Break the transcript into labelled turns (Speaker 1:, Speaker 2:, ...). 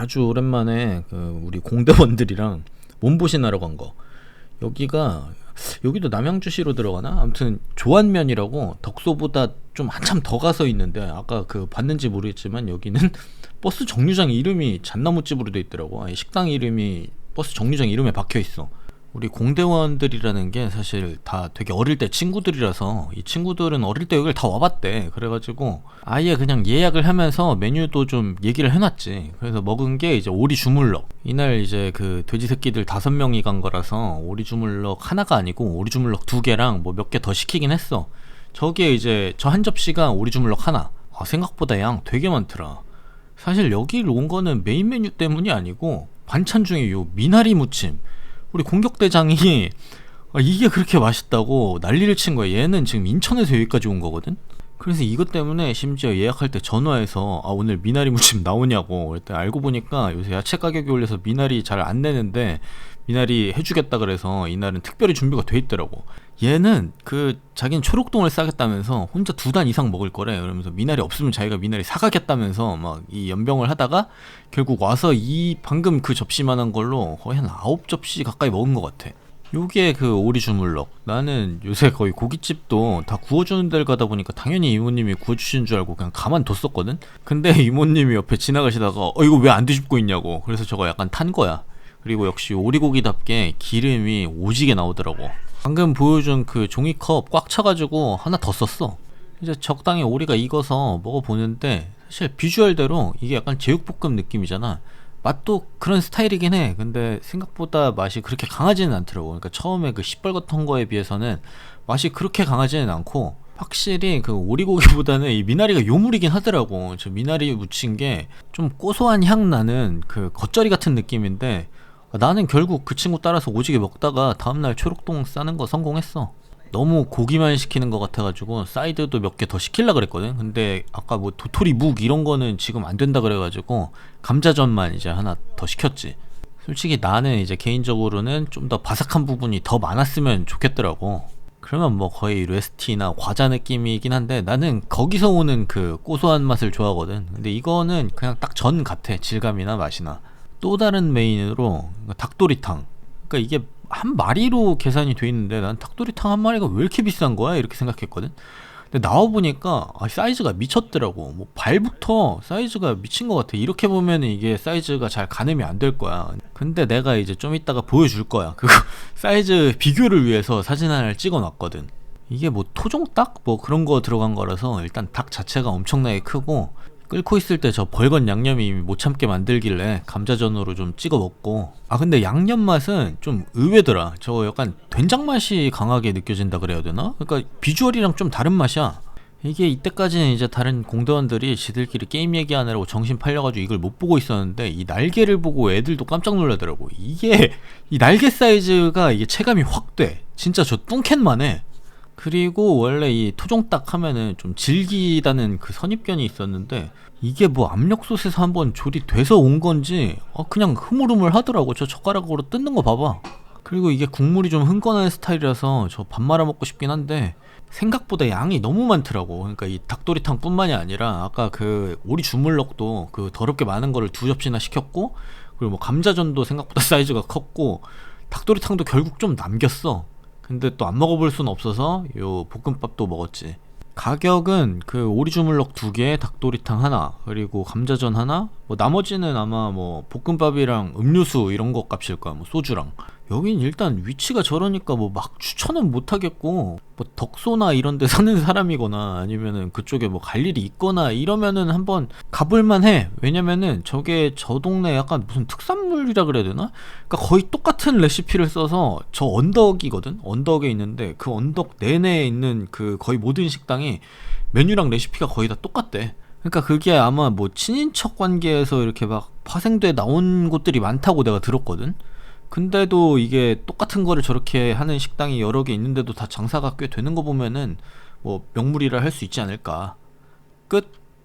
Speaker 1: 아주 오랜만에 그 우리 공대원들이랑 몸보신하러 간 거. 여기가 여기도 남양주시로 들어가나? 아무튼 조안면이라고 덕소보다 좀 한참 더 가서 있는데 아까 그 봤는지 모르겠지만 여기는 버스 정류장 이름이 잣나무집으로 돼 있더라고. 식당 이름이 버스 정류장 이름에 박혀 있어. 우리 공대원들이라는 게 사실 다 되게 어릴 때 친구들이라서 이 친구들은 어릴 때 여기를 다 와봤대. 그래가지고 아예 그냥 예약을 하면서 메뉴도 좀 얘기를 해놨지. 그래서 먹은 게 이제 오리 주물럭. 이날 이제 그 돼지 새끼들 다섯 명이 간 거라서 오리 주물럭 하나가 아니고 오리 주물럭 두 개랑 뭐 몇 개 더 시키긴 했어. 저기에 이제 저 한 접시가 오리 주물럭 하나. 아, 생각보다 양 되게 많더라. 사실 여기를 온 거는 메인 메뉴 때문이 아니고 반찬 중에 요 미나리 무침. 우리 공격대장이 아, 이게 그렇게 맛있다고 난리를 친 거야. 얘는 지금 인천에서 여기까지 온 거거든. 그래서 이것 때문에 심지어 예약할 때 전화해서 아 오늘 미나리 무침 나오냐고 그랬더니 알고 보니까 요새 야채 가격이 올려서 미나리 잘 안 내는데 미나리 해주겠다 그래서 이날은 특별히 준비가 돼 있더라고. 얘는 그 자기는 초록동을 싸겠다면서 혼자 두 단 이상 먹을 거래. 그러면서 미나리 없으면 자기가 미나리 사가겠다면서 막 이 연병을 하다가 결국 와서 이 방금 그 접시만한 걸로 거의 한 아홉 접시 가까이 먹은 것 같아 요게 그 오리 주물럭. 나는 요새 거의 고깃집도 다 구워주는 데를 가다 보니까 당연히 이모님이 구워주시는 줄 알고 그냥 가만뒀었거든? 근데 이모님이 옆에 지나가시다가 어 이거 왜 안 뒤집고 있냐고. 그래서 저거 약간 탄 거야. 그리고 역시 오리고기답게 기름이 오지게 나오더라고. 방금 보여준 그 종이컵 꽉 차가지고 하나 더 썼어. 이제 적당히 오리가 익어서 먹어보는데 사실 비주얼대로 이게 약간 제육볶음 느낌이잖아 맛도 그런 스타일이긴 해. 근데 생각보다 맛이 그렇게 강하지는 않더라고. 그러니까 처음에 그 시뻘겋던 거에 비해서는 맛이 그렇게 강하지는 않고 확실히 그 오리고기보다는 이 미나리가 요물이긴 하더라고. 저 미나리 묻힌 게좀 고소한 향 나는 그 겉절이 같은 느낌인데 나는 결국 그 친구 따라서 오지게 먹다가 다음날 초록동 싸는 거 성공했어. 너무 고기만 시키는 것 같아가지고 사이드도 몇 개 더 시킬라 그랬거든. 근데 아까 뭐 도토리 묵 이런 거는 지금 안 된다 그래가지고 감자전만 이제 하나 더 시켰지. 솔직히 나는 이제 개인적으로는 좀 더 바삭한 부분이 더 많았으면 좋겠더라고. 그러면 뭐 거의 레스티나 과자 느낌이긴 한데 나는 거기서 오는 그 고소한 맛을 좋아하거든. 근데 이거는 그냥 딱 전 같아. 질감이나 맛이나. 또 다른 메인으로 닭도리탕. 그러니까 이게 한 마리로 계산이 돼 있는데 난 닭도리탕 한 마리가 왜 이렇게 비싼 거야? 이렇게 생각했거든. 근데 나와 보니까 아, 사이즈가 미쳤더라고. 뭐 발부터 사이즈가 미친 것 같아. 이렇게 보면 이게 사이즈가 잘 가늠이 안 될 거야. 근데 내가 이제 좀 이따가 보여줄 거야. 그거 사이즈 비교를 위해서 사진 하나를 찍어놨거든. 이게 뭐 토종닭 뭐 그런 거 들어간 거라서 일단 닭 자체가 엄청나게 크고 끓고 있을 때 저 벌건 양념이 못 참게 만들길래 감자전으로 좀 찍어 먹고. 아 근데 양념 맛은 좀 의외더라. 저 약간 된장 맛이 강하게 느껴진다 그래야 되나? 그러니까 비주얼이랑 좀 다른 맛이야. 이게 이때까지는 이제 다른 공대원들이 지들끼리 게임 얘기하느라고 정신 팔려가지고 이걸 못 보고 있었는데 이 날개를 보고 애들도 깜짝 놀라더라고. 이게 이 날개 사이즈가 이게 체감이 확 돼. 진짜 저 뚱캔만 해 그리고 원래 이 토종닭 하면은 좀 질기다는 그 선입견이 있었는데 이게 뭐 압력솥에서 한번 조리돼서 온 건지 어 그냥 흐물흐물 하더라고. 저 젓가락으로 뜯는 거 봐봐. 그리고 이게 국물이 좀 흥건한 스타일이라서 저 밥 말아 먹고 싶긴 한데 생각보다 양이 너무 많더라고. 그러니까 이 닭도리탕 뿐만이 아니라 아까 그 오리 주물럭도 그 더럽게 많은 거를 두 접시나 시켰고 그리고 뭐 감자전도 생각보다 사이즈가 컸고 닭도리탕도 결국 좀 남겼어 근데 또 안 먹어볼 수는 없어서 요 볶음밥도 먹었지. 가격은 그 오리 주물럭 두 개, 닭도리탕 하나, 그리고 감자전 하나. 뭐 나머지는 아마 뭐 볶음밥이랑 음료수 이런 거 값일 거야. 뭐 소주랑. 여긴 일단 위치가 저러니까 뭐 막 추천은 못 하겠고 뭐 덕소나 이런 데 사는 사람이거나 아니면은 그쪽에 뭐 갈 일이 있거나 이러면은 한번 가볼만 해. 왜냐면은 저게 저 동네 약간 무슨 특산물이라 그래야 되나? 그러니까 거의 똑같은 레시피를 써서 저 언덕이거든? 언덕에 있는데 그 언덕 내내에 있는 그 거의 모든 식당이 메뉴랑 레시피가 거의 다 똑같대. 그러니까 그게 아마 뭐 친인척 관계에서 이렇게 막 파생돼 나온 곳들이 많다고 내가 들었거든 근데도 이게 똑같은 거를 저렇게 하는 식당이 여러 개 있는데도 다 장사가 꽤 되는 거 보면은 뭐 명물이라 할 수 있지 않을까. 끝.